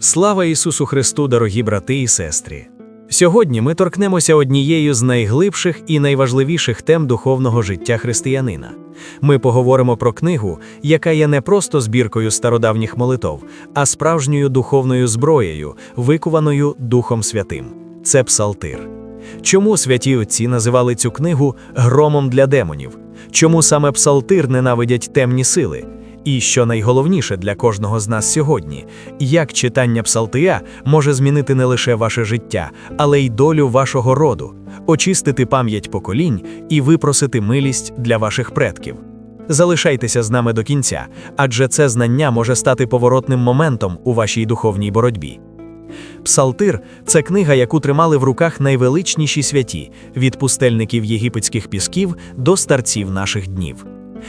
Слава Ісусу Христу, дорогі брати і сестри! Сьогодні ми торкнемося однією з найглибших і найважливіших тем духовного життя християнина. Ми поговоримо про книгу, яка є не просто збіркою стародавніх молитов, а справжньою духовною зброєю, викованою Духом Святим. Це Псалтир. Чому святі отці називали цю книгу громом для демонів? Чому саме Псалтир ненавидять темні сили? І що найголовніше для кожного з нас сьогодні, як читання псалтия може змінити не лише ваше життя, але й долю вашого роду, очистити пам'ять поколінь і випросити милість для ваших предків. Залишайтеся з нами до кінця, адже це знання може стати поворотним моментом у вашій духовній боротьбі. Псалтир це книга, яку тримали в руках найвеличніші святі від пустельників єгипетських пісків до старців наших днів.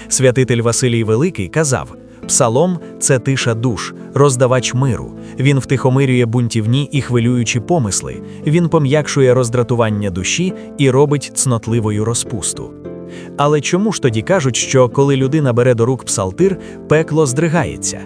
Святитель Василій Великий казав: Псалом це тиша душ, роздавач миру. Він втихомирює бунтівні і хвилюючі помисли, він пом'якшує роздратування душі і робить цнотливою розпусту. Але чому ж тоді кажуть, що коли людина бере до рук псалтир, пекло здригається?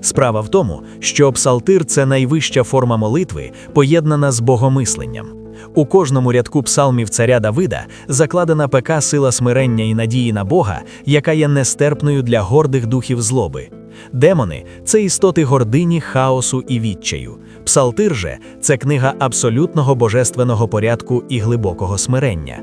Справа в тому, що псалтир це найвища форма молитви, поєднана з богомисленням. У кожному рядку псалмів царя Давида закладена пека сила смирення і надії на Бога, яка є нестерпною для гордих духів злоби. Демони це істоти гордині, хаосу і відчаю. Псалтир же це книга абсолютного божественного порядку і глибокого смирення.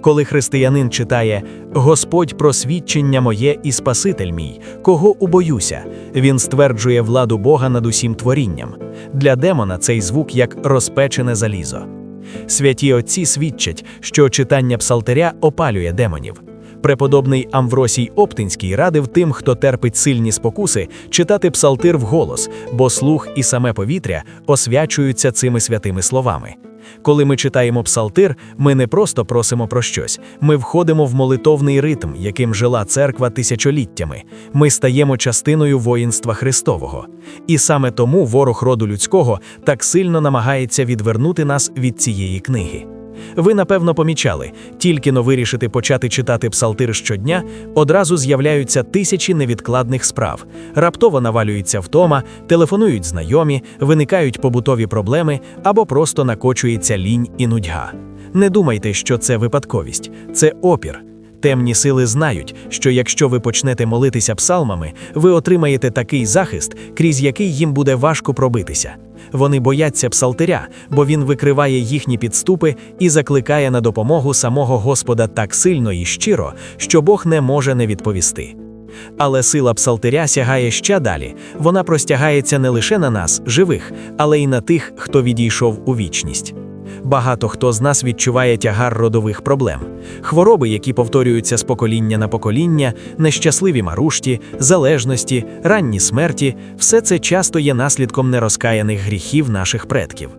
Коли християнин читає Господь просвідчення моє і Спаситель мій, кого убоюся, він стверджує владу Бога над усім творінням. Для демона цей звук як розпечене залізо. Святі отці свідчать, що читання псалтиря опалює демонів. Преподобний Амвросій Оптинський радив тим, хто терпить сильні спокуси, читати псалтир вголос, бо слух і саме повітря освячуються цими святими словами. Коли ми читаємо псалтир, ми не просто просимо про щось, ми входимо в молитовний ритм, яким жила церква тисячоліттями. Ми стаємо частиною воїнства Христового. І саме тому ворог роду людського так сильно намагається відвернути нас від цієї книги. Ви, напевно, помічали, тільки но вирішити почати читати псалтир щодня, одразу з'являються тисячі невідкладних справ. Раптово навалюється втома, телефонують знайомі, виникають побутові проблеми або просто накочується лінь і нудьга. Не думайте, що це випадковість, це опір. Темні сили знають, що якщо ви почнете молитися псалмами, ви отримаєте такий захист, крізь який їм буде важко пробитися. Вони бояться псалтиря, бо він викриває їхні підступи і закликає на допомогу самого Господа так сильно і щиро, що Бог не може не відповісти. Але сила псалтиря сягає ще далі. Вона простягається не лише на нас, живих, але й на тих, хто відійшов у вічність. Багато хто з нас відчуває тягар родових проблем, хвороби, які повторюються з покоління на покоління, нещасливі марушті, залежності, ранні смерті все це часто є наслідком нерозкаяних гріхів наших предків.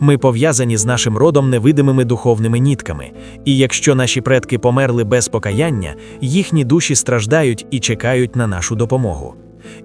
Ми пов'язані з нашим родом невидимими духовними нітками, і якщо наші предки померли без покаяння, їхні душі страждають і чекають на нашу допомогу.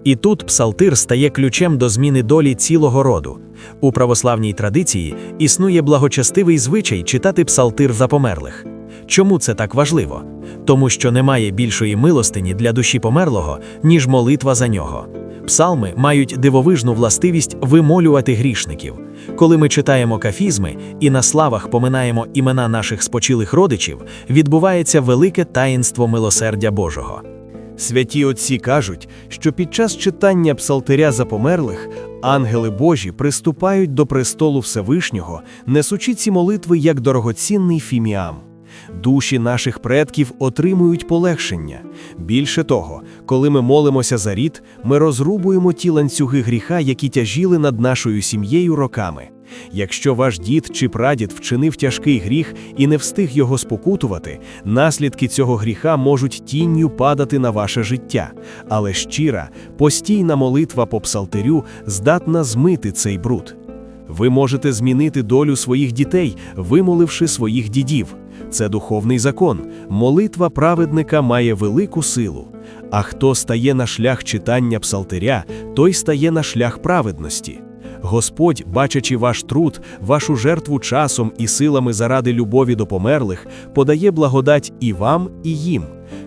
І тут псалтир стає ключем до зміни долі цілого роду. У православній традиції існує благочестивий звичай читати псалтир за померлих. Чому це так важливо? Тому що немає більшої милостині для душі померлого, ніж молитва за нього. Псалми мають дивовижну властивість вимолювати грішників. Коли ми читаємо кафізми і на славах поминаємо імена наших спочилих родичів, відбувається велике таїнство милосердя Божого. Святі отці кажуть, що під час читання псалтиря за померлих ангели Божі приступають до престолу Всевишнього, несучи ці молитви як дорогоцінний фіміам. Душі наших предків отримують полегшення. Більше того, коли ми молимося за рід, ми розрубуємо ті ланцюги гріха, які тяжіли над нашою сім'єю роками. Якщо ваш дід чи прадід вчинив тяжкий гріх і не встиг його спокутувати, наслідки цього гріха можуть тінню падати на ваше життя. Але щира, постійна молитва по псалтирю здатна змити цей бруд. Ви можете змінити долю своїх дітей, вимоливши своїх дідів. Це духовний закон. Молитва праведника має велику силу. А хто стає на шлях читання псалтиря, той стає на шлях праведності. Господь, бачачи ваш труд, вашу жертву часом і силами заради любові до померлих, подає благодать і вам, і їм.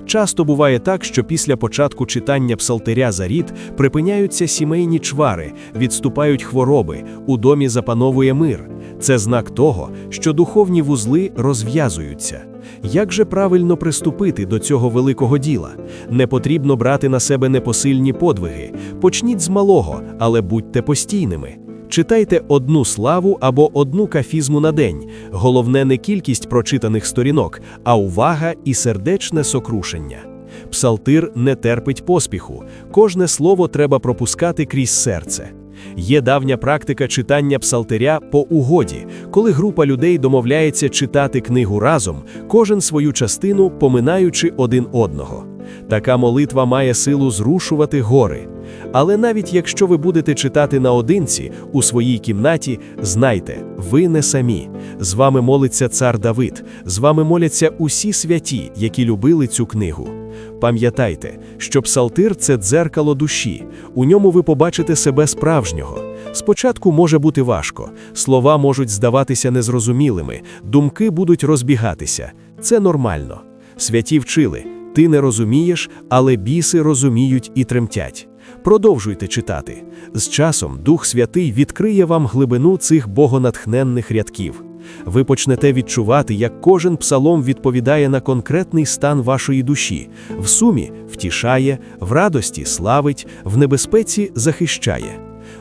Часто буває так, що після початку читання псалтиря за рід припиняються сімейні чвари, відступають хвороби, у домі запановує мир. Це знак того, що духовні вузли розв'язуються. Як же правильно приступити до цього великого діла? Не потрібно брати на себе непосильні подвиги. Почніть з малого, але будьте постійними. Читайте одну славу або одну кафізму на день. Головне не кількість прочитаних сторінок, а увага і сердечне сокрушення. Псалтир не терпить поспіху. Кожне слово треба пропускати крізь серце. Є давня практика читання псалтиря по угоді, коли група людей домовляється читати книгу разом, кожен свою частину поминаючи один одного. Така молитва має силу зрушувати гори. Але навіть якщо ви будете читати наодинці у своїй кімнаті, знайте, ви не самі. З вами молиться цар Давид, з вами моляться усі святі, які любили цю книгу. Пам'ятайте, що псалтир це дзеркало душі, у ньому ви побачите себе справжнього. Спочатку може бути важко, слова можуть здаватися незрозумілими, думки будуть розбігатися. Це нормально. Святі вчили. Ти не розумієш, але біси розуміють і тремтять. Продовжуйте читати. З часом Дух Святий відкриє вам глибину цих богонатхненних рядків. Ви почнете відчувати, як кожен псалом відповідає на конкретний стан вашої душі, в сумі втішає, в радості славить, в небезпеці захищає.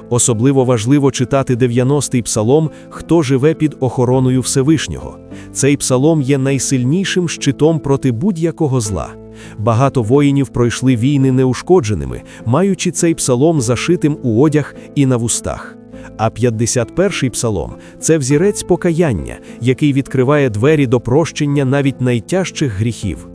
Особливо важливо читати 90-й псалом Хто живе під охороною Всевишнього. Цей псалом є найсильнішим щитом проти будь-якого зла. Багато воїнів пройшли війни неушкодженими, маючи цей псалом зашитим у одяг і на вустах. А 51-й псалом це взірець покаяння, який відкриває двері до прощення навіть найтяжчих гріхів.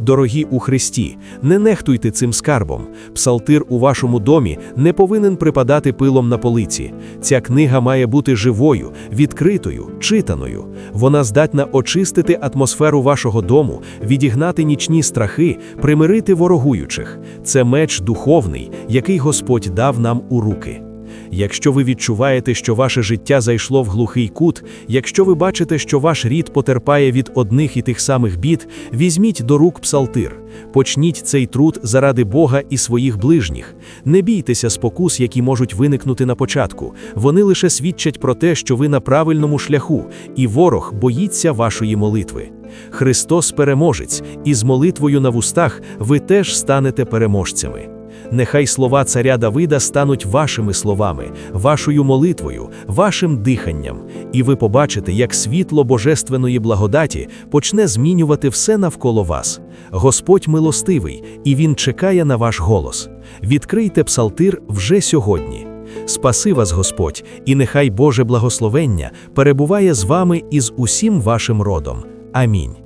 Дорогі у Христі, не нехтуйте цим скарбом. Псалтир у вашому домі не повинен припадати пилом на полиці. Ця книга має бути живою, відкритою, читаною. Вона здатна очистити атмосферу вашого дому, відігнати нічні страхи, примирити ворогуючих. Це меч духовний, який Господь дав нам у руки. Якщо ви відчуваєте, що ваше життя зайшло в глухий кут, якщо ви бачите, що ваш рід потерпає від одних і тих самих бід, візьміть до рук псалтир, почніть цей труд заради Бога і своїх ближніх. Не бійтеся спокус, які можуть виникнути на початку. Вони лише свідчать про те, що ви на правильному шляху, і ворог боїться вашої молитви. Христос переможець, і з молитвою на вустах ви теж станете переможцями. Нехай слова царя Давида стануть вашими словами, вашою молитвою, вашим диханням, і ви побачите, як світло божественної благодаті почне змінювати все навколо вас. Господь милостивий, і Він чекає на ваш голос. Відкрийте псалтир вже сьогодні. Спаси вас, Господь, і нехай Боже благословення перебуває з вами і з усім вашим родом. Амінь.